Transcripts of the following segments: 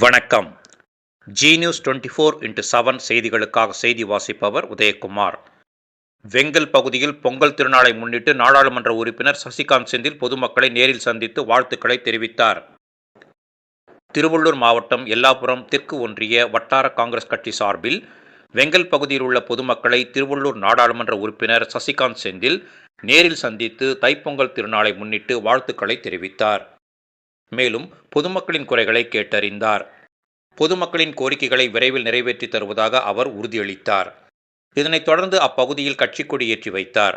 வணக்கம். Zee news twenty four into seven செய்திகளுக்காக செய்தி வாசிப்பவர் உதயகுமார். வெங்கல் பகுதியில் பொங்கல் திருநாளை முன்னிட்டு நாடாளுமன்ற உறுப்பினர் சசிகாந்த் செந்தில் பொதுமக்களை நேரில் சந்தித்து வாழ்த்துக்களை தெரிவித்தார். திருவள்ளூர் மாவட்டம் எல்லாபுரம் தெற்கு ஒன்றிய வட்டார காங்கிரஸ் கட்சி சார்பில் வெங்கல் பகுதியில் உள்ள பொதுமக்களை திருவள்ளூர் நாடாளுமன்ற உறுப்பினர் சசிகாந்த் செந்தில் நேரில் சந்தித்து தைப்பொங்கல் திருநாளை முன்னிட்டு வாழ்த்துக்களை தெரிவித்தார். மேலும் பொதுமக்களின் குறைகளை கேட்டறிந்தார். பொதுமக்களின் கோரிக்கைகளை விரைவில் நிறைவேற்றி தருவதாக அவர் உறுதியளித்தார். இதனைத் தொடர்ந்து அப்பகுதியில் கட்சி கொடி ஏற்றி வைத்தார்.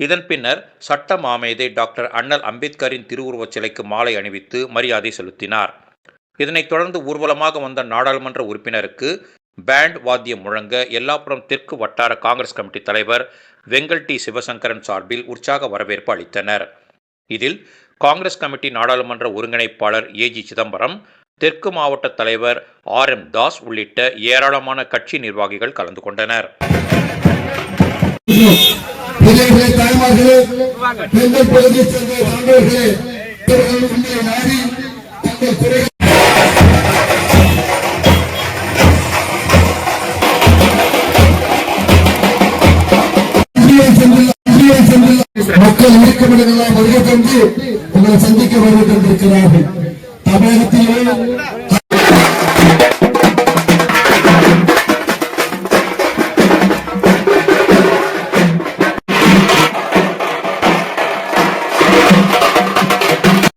இதன் பின்னர் சட்ட மாமேதை டாக்டர் அண்ணல் அம்பேத்கரின் திருவுருவச் சிலைக்கு மாலை அணிவித்து மரியாதை செலுத்தினார். இதனைத் தொடர்ந்து ஊர்வலமாக வந்த நாடாளுமன்ற உறுப்பினருக்கு பேண்ட் வாத்தியம் முழங்க எல்லாப்புறம் தெற்கு வட்டார காங்கிரஸ் கமிட்டி தலைவர் வெங்கல் டி. சிவசங்கரன் சார்பில் உற்சாக வரவேற்பு அளித்தனர். இதில் காங்கிரஸ் கமிட்டி நாடாளுமன்ற ஒருங்கிணைப்பாளர் ஏஜி சிதம்பரம் தெற்கு மாவட்ட தலைவர் ஆர் எம் தாஸ் உள்ளிட்ட ஏராளமான கட்சி நிர்வாகிகள் கலந்து கொண்டனர். தாய்மார்களே மக்கள் இயக்கமிடங்களாம் வருகை தந்து உங்களை சந்திக்க வருகை தந்திருக்கிறார்கள் தமிழகத்திலே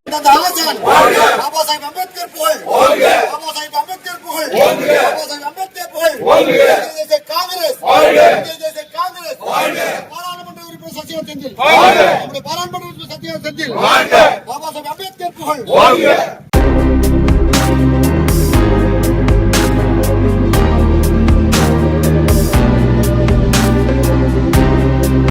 இந்த ஆசான் பாபா சாஹிப் அம்பேத்கர் புகழ் பாபா சாஹிப் அம்பேத்கர் புகழ் பாபா சாஹிப் அம்பேத்கர் புகழ் இந்திய தேச காங்கிரஸ் இந்திய தேச காங்கிரஸ் பாராளுமன்ற உறுப்பினர் சத்யா செந்தில் பாராளுமன்ற சத்யா செந்தில் பாபா சாஹிப் அம்பேத்கர் புகழ்.